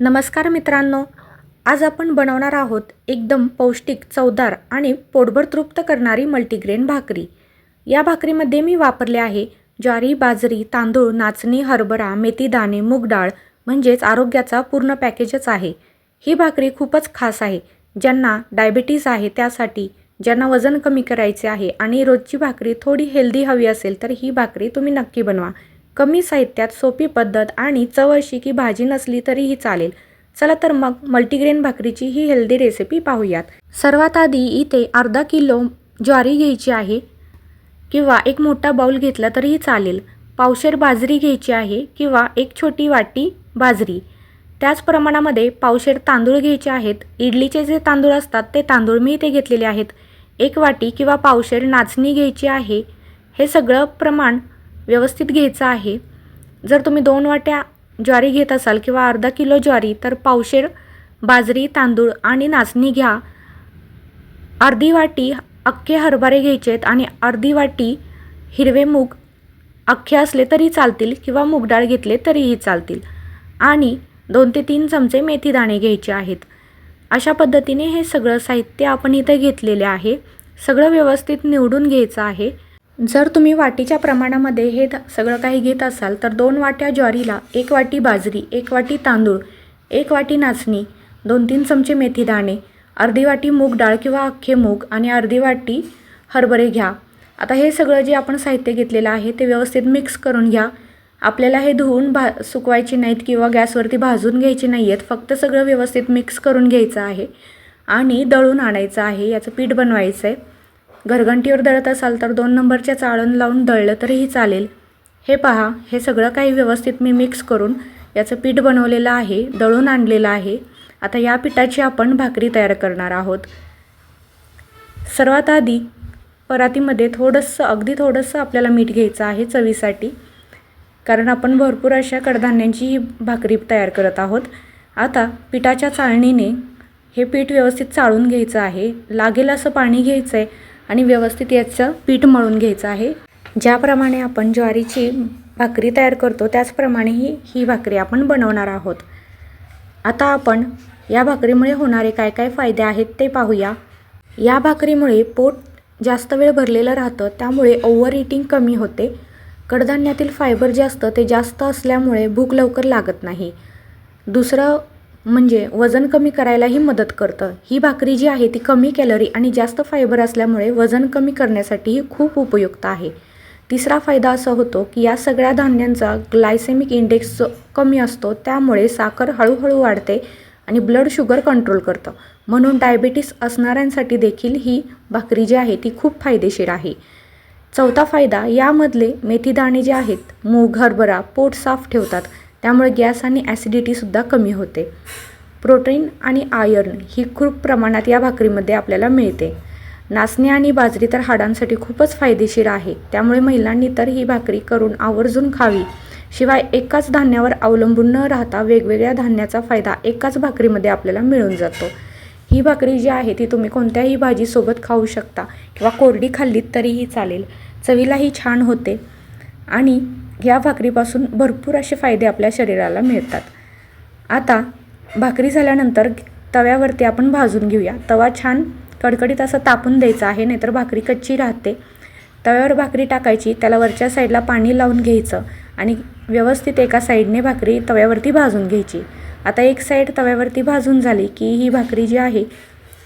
नमस्कार मित्रांनो आज आपण बनवणार आहोत एकदम पौष्टिक चवदार आणि पोटभर तृप्त करणारी मल्टीग्रेन भाकरी. या भाकरीमध्ये मी वापरले आहे ज्वारी बाजरी तांदूळ नाचणी हरभरा मेथी दाणे मूग डाळ म्हणजेच आरोग्याचा पूर्ण पॅकेजच आहे. ही भाकरी खूपच खास आहे. ज्यांना डायबिटीज आहे त्यासाठी ज्यांना वजन कमी करायचे आहे आणि रोजची भाकरी थोडी हेल्दी हवी असेल तर ही भाकरी तुम्ही नक्की बनवा. कमी साहित्यात सोपी पद्धत आणि चव अशी की भाजी नसली तरीही चालेल. चला तर मग मल्टीग्रेन भाकरीची ही हेल्दी रेसिपी पाहूयात. सर्वात आधी इथे अर्धा किलो ज्वारी घ्यायची आहे किंवा एक मोठा बाऊल घेतला तरीही चालेल. पावशेर बाजरी घ्यायची आहे किंवा एक छोटी वाटी बाजरी. त्याच प्रमाणामध्ये पावशेर तांदूळ घ्यायचे आहेत. इडलीचे जे तांदूळ असतात ते तांदूळ मी इथे घेतलेले आहेत. एक वाटी किंवा पावशेर नाचणी घ्यायची आहे. हे सगळं प्रमाण व्यवस्थित घ्यायचं आहे. जर तुम्ही दोन वाट्या ज्वारी घेत असाल किंवा अर्धा किलो ज्वारी तर पावशेर बाजरी तांदूळ आणि नाचणी घ्या. अर्धी वाटी अख्खे हरभरे घ्यायचे आहेत आणि अर्धी वाटी हिरवे मूग अख्खे असले तरी चालतील किंवा मूगडाळ घेतले तरीही चालतील. आणि दोन ते तीन चमचे मेथी दाणे घ्यायचे आहेत. अशा पद्धतीने हे सगळं साहित्य आपण इथे घेतलेले आहे. सगळं व्यवस्थित निवडून घ्यायचं आहे. जर तुम्ही वाटीच्या प्रमाणामध्ये हे सगळं काही घेत असाल तर दोन वाट्या ज्वारीला एक वाटी बाजरी एक वाटी तांदूळ एक वाटी नाचणी दोन तीन चमचे मेथी दाणे अर्धी वाटी मूग डाळ किंवा अख्खे मूग आणि अर्धी वाटी हरभरे घ्या. आता हे सगळं जे आपण साहित्य घेतलेलं आहे ते व्यवस्थित मिक्स करून घ्या. आपल्याला हे धुवून भा सुकवायचे नाहीत किंवा गॅसवरती भाजून घ्यायचे नाही आहेत फक्त सगळं व्यवस्थित मिक्स करून घ्यायचं आहे आणि दळून आणायचं आहे याचं पीठ बनवायचं आहे घरघंटीवर दळत असाल तर दोन नंबरच्या चाळण लावून दळलं तरीही चालेल. हे पहा हे सगळं काही व्यवस्थित मी मिक्स करून याचं पीठ बनवलेलं आहे दळून आणलेलं आहे. आता या पिठाची आपण भाकरी तयार करणार आहोत. सर्वात आधी परातीमध्ये थोडंसं अगदी थोडंसं आपल्याला मीठ घ्यायचं आहे चवीसाठी. कारण आपण भरपूर अशा कडधान्यांची ही भाकरी तयार करत आहोत. आता पिठाच्या चाळणीने हे पीठ व्यवस्थित चाळून घ्यायचं आहे. लागेल असं पाणी घ्यायचं आहे आणि व्यवस्थित याचं पीठ मळून घ्यायचं आहे. ज्याप्रमाणे आपण ज्वारीची भाकरी तयार करतो त्याचप्रमाणे ही ही भाकरी आपण बनवणार आहोत. आता आपण या भाकरीमुळे होणारे काय काय फायदे आहेत ते पाहूया. या भाकरीमुळे पोट जास्त वेळ भरलेलं राहतं त्यामुळे ओव्हर इटिंग कमी होते. कडधान्यातील फायबर जे असतं ते जास्त असल्यामुळे भूक लवकर लागत नाही. दुसरं म्हणजे वजन कमी करायलाही मदत करतं. ही भाकरी जी आहे ती कमी कॅलरी आणि जास्त फायबर असल्यामुळे वजन कमी करण्यासाठीही खूप उपयुक्त आहे. तिसरा फायदा असा होतो की या सगळ्या धान्यांचा ग्लायसेमिक इंडेक्स कमी असतो त्यामुळे साखर हळूहळू वाढते आणि ब्लड शुगर कंट्रोल करतं. म्हणून डायबिटीस असणाऱ्यांसाठी देखील ही भाकरी जी आहे ती खूप फायदेशीर आहे. चौथा फायदा यामधले मेथीदाणे जे आहेत मूग हरभरा पोट साफ ठेवतात. त्यामुळे गॅस आणि ॲसिडिटीसुद्धा कमी होते. प्रोटीन आणि आयर्न ही खूप प्रमाणात या भाकरीमध्ये आपल्याला मिळते. नाचणी आणि बाजरी तर हाडांसाठी खूपच फायदेशीर आहे. त्यामुळे महिलांनी तर ही भाकरी करून आवर्जून खावी. शिवाय एकाच धान्यावर अवलंबून न राहता वेगवेगळ्या धान्याचा फायदा एकाच भाकरीमध्ये आपल्याला मिळून जातो. ही भाकरी जी आहे ती तुम्ही कोणत्याही भाजीसोबत खाऊ शकता किंवा कोरडी खाल्लीत तरीही चालेल. चवीलाही छान होते. आणि या भाकरीपासून भरपूर असे फायदे आपल्या शरीराला मिळतात. आता भाकरी झाल्यानंतर तव्यावरती आपण भाजून घेऊया. तवा छान कडकडीत असं तापून द्यायचा आहे नाहीतर भाकरी कच्ची राहते. तव्यावर भाकरी टाकायची त्याला वरच्या साईडला पाणी लावून घ्यायचं आणि व्यवस्थित एका साईडने भाकरी तव्यावरती भाजून घ्यायची. आता एक साईड तव्यावरती भाजून झाली की ही भाकरी जी आहे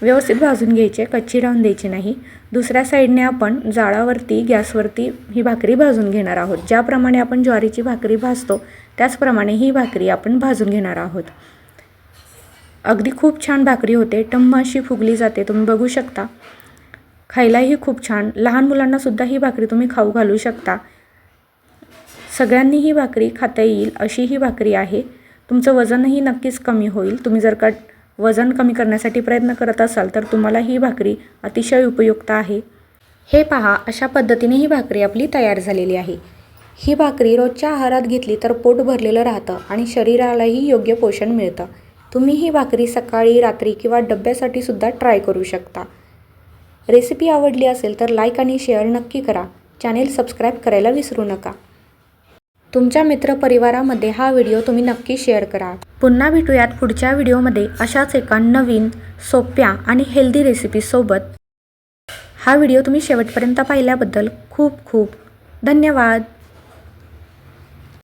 व्यवस्थित भाजून घ्यायची कच्ची राहून द्यायची नाही. दुसऱ्या साईडने आपण जाळावरती गॅसवरती ही भाकरी भाजून घेणार आहोत. ज्याप्रमाणे आपण ज्वारीची भाकरी भाजतो त्याचप्रमाणे ही भाकरी आपण भाजून घेणार आहोत. अगदी खूप छान भाकरी होते. टम्म अशी फुगली जाते. तुम्ही बघू शकता. खायलाही खूप छान. लहान मुलांनासुद्धा ही भाकरी तुम्ही खाऊ घालू शकता. सगळ्यांनी ही भाकरी खाता येईल अशी ही भाकरी आहे. तुमचं वजनही नक्कीच कमी होईल. तुम्ही जर का वजन कमी करण्यासाठी प्रयत्न करत असाल तर तुम्हाला ही भाकरी अतिशय उपयुक्त आहे. हे पहा अशा पद्धतीने ही भाकरी आपली तयार झालेली आहे. ही भाकरी रोजच्या आहारात घेतली तर पोट भरलेलं राहतं आणि शरीरालाही योग्य पोषण मिळतं. तुम्ही ही भाकरी सकाळी रात्री किंवा डब्यासाठी सुद्धा ट्राय करू शकता. रेसिपी आवडली असेल तर लाईक आणि शेअर नक्की करा. चॅनेल सबस्क्राईब करायला विसरू नका. तुमच्या मित्रपरिवारामध्ये हा व्हिडिओ तुम्ही नक्की शेअर करा. पुन्हा भेटूयात पुढच्या व्हिडिओमध्ये अशाच एका नवीन सोप्या आणि हेल्दी रेसिपीसोबत हा व्हिडिओ तुम्ही शेवटपर्यंत पाहिल्याबद्दल खूप खूप धन्यवाद.